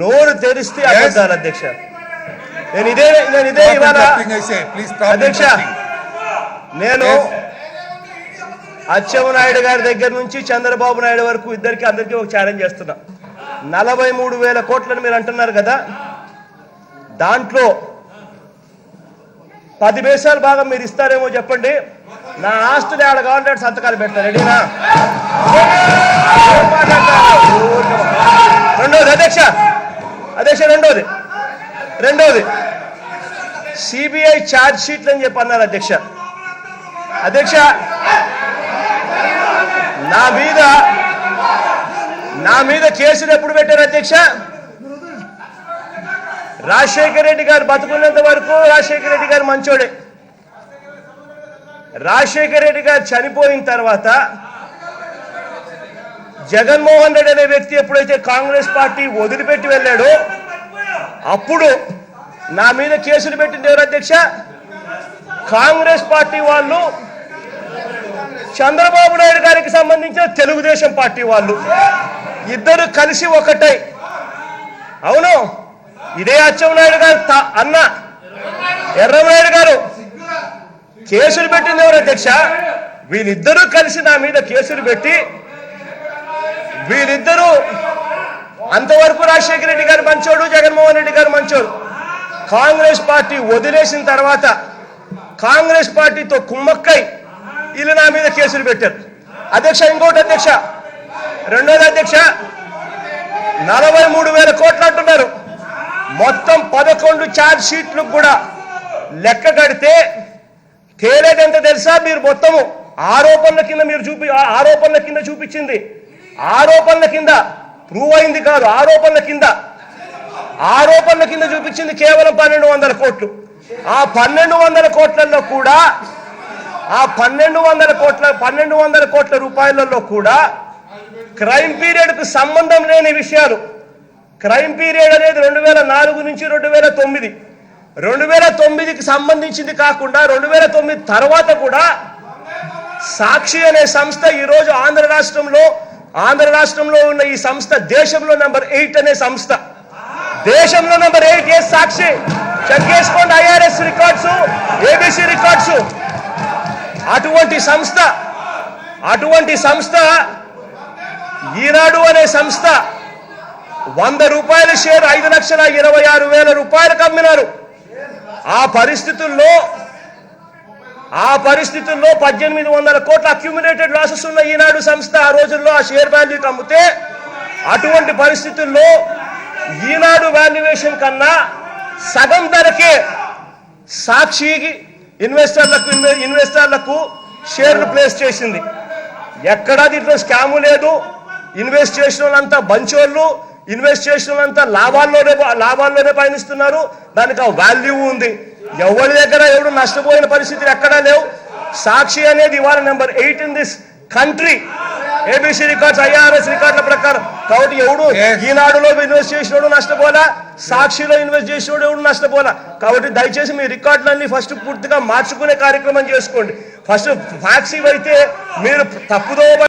నోరు తెరిస్తే. అబద్ధాలు అధ్యక్ష. నేను ఇదే నేను ఇదే ఇవాళ అధ్యక్ష నేను అచ్చెన్నాయుడు గారి దగ్గర నుంచి చంద్రబాబు నాయుడు వరకు ఇద్దరికి అందరికీ ఒక ఛాలెంజ్ చేస్తున్నా. నలభై మూడు వేల కోట్లని మీరు అంటున్నారు కదా దాంట్లో పది వేసాలు భాగం మీరు ఇస్తారేమో చెప్పండి. నా ఆస్తులు ఆడ కావాలంటే సంతకాలు పెడతారు రెడీనా ఏం మాట్లాడతారు? రెండోది అధ్యక్ష అధ్యక్ష రెండోది అది సిబిఐ ఛార్జ్ షీట్లు అని చెప్పి అన్నారు అధ్యక్ష. అధ్యక్ష నా మీద నా మీద కేసులు ఎప్పుడు పెట్టారు అధ్యక్ష? రాజశేఖర రెడ్డి గారు బతుకున్నంత వరకు రాజశేఖర రెడ్డి గారు మంచోడే. రాజశేఖర రెడ్డి గారు చనిపోయిన తర్వాత జగన్మోహన్ రెడ్డి అనే వ్యక్తి ఎప్పుడైతే కాంగ్రెస్ పార్టీ వదిలిపెట్టి వెళ్ళాడో అప్పుడు నా మీద కేసులు పెట్టింది ఎవరు అధ్యక్ష? కాంగ్రెస్ పార్టీ వాళ్ళు. చంద్రబాబు నాయుడు గారికి సంబంధించిన తెలుగుదేశం పార్టీ వాళ్ళు. ఇద్దరు కలిసి ఒకటై. అవును. ఇదే అచ్చెన్నాయుడు గారు అన్న. ఎర్రమనాయుడు గారు. కేసులు పెట్టింది ఎవరు అధ్యక్ష? వీళ్ళిద్దరూ కలిసి నా మీద కేసులు పెట్టి వీళ్ళిద్దరూ అంతవరకు రాజశేఖర రెడ్డి గారు మంచోడు జగన్మోహన్ రెడ్డి గారు మంచోడు. కాంగ్రెస్ పార్టీ వదిలేసిన తర్వాత కాంగ్రెస్ పార్టీతో కుమ్మక్కై వీళ్ళు నా మీద కేసులు పెట్టారు. అధ్యక్ష ఇంకోటి అధ్యక్ష. రెండోది అధ్యక్ష నలభై మూడు వేల కోట్లు అంటున్నారు. మొత్తం పదకొండు ఛార్జ్ షీట్లు కూడా లెక్క కడితే తేలేదంత తెలుసా? మీరు మొత్తము ఆరోపణల కింద మీరు చూపి ఆ- ఆరోపణల కింద చూపించింది. ఆరోపణల కింద ప్రూవ్ అయింది కాదు. ఆరోపణల కింద ఆరోపణల కింద చూపించింది కేవలం పన్నెండు వందల కోట్లు. ఆ పన్నెండు వందల కోట్లలో కూడా ఆ పన్నెండు వందల కోట్ల పన్నెండు వందల కోట్ల రూపాయలలో కూడా క్రైమ్ పీరియడ్కు సంబంధం లేని విషయాలు. క్రైమ్ పీరియడ్ అనేది రెండు వేల నాలుగు నుంచి రెండు వేల తొమ్మిది. రెండు వేల తొమ్మిదికి సంబంధించింది కాకుండా రెండు వేల తొమ్మిది తర్వాత కూడా సాక్షి అనే సంస్థ ఈరోజు ఆంధ్ర రాష్ట్రంలో ఆంధ్ర రాష్ట్రంలో ఉన్న ఈ సంస్థ దేశంలో నెంబర్ ఎయిట్ అనే సంస్థ. దేశంలో నెంబర్ ఎయిట్ ఏ సాక్షి? చెక్ చేసుకోండి ఐఆర్ఎస్ రికార్డ్స్ ఏబిసి రికార్డ్స్ అటువంటి సంస్థ అటువంటి సంస్థ ఈనాడు అనే సంస్థ వంద రూపాయల షేర్ ఐదు లక్షల ఇరవై ఆరు వేల రూపాయలకు అమ్మినారు. ఆ పరిస్థితుల్లో ఆ పరిస్థితుల్లో పద్దెనిమిది వందల కోట్ల అక్యుమిలేటెడ్ లాసెస్ ఉన్న ఈనాడు సంస్థ ఆ రోజుల్లో ఆ షేర్ వాల్యూకి అమ్మితే అటువంటి పరిస్థితుల్లో ఈనాడు వాల్యుయేషన్ కన్నా సగం ధరకే సాక్షికి ఇన్వెస్టర్లకు ఇన్వెస్టర్లకు షేర్లు ప్లేస్ చేసింది. ఎక్కడా దీంట్లో స్కాము లేదు. ఇన్వెస్ట్ చేసిన వాళ్ళంతా బంచోళ్ళు ఇన్వెస్ట్ చేసిన వాళ్ళంతా లాభాల్లోనే లాభాల్లోనే పయనిస్తున్నారు. దానికి ఆ వాల్యూ ఉంది. ఎవరి దగ్గర ఎవరు నష్టపోయిన పరిస్థితులు ఎక్కడా లేవు. సాక్షి అనేది ఇవాళ number eight in this country ABC records IRS రికార్డుల ప్రకారం కాబట్టి ఎవడు. ఈనాడులో ఇన్వెస్ట్ చేసినోడు నష్టపోలా సాక్షిలో ఇన్వెస్ట్ చేసినోడు ఎవడు నష్టపోలా కాబట్టి దయచేసి మీ రికార్డులన్నీ ఫస్ట్ పూర్తిగా మార్చుకునే కార్యక్రమం చేసుకోండి. ఫస్ట్ ఫ్యాక్స్ ఇవైతే మీరు తప్పుదో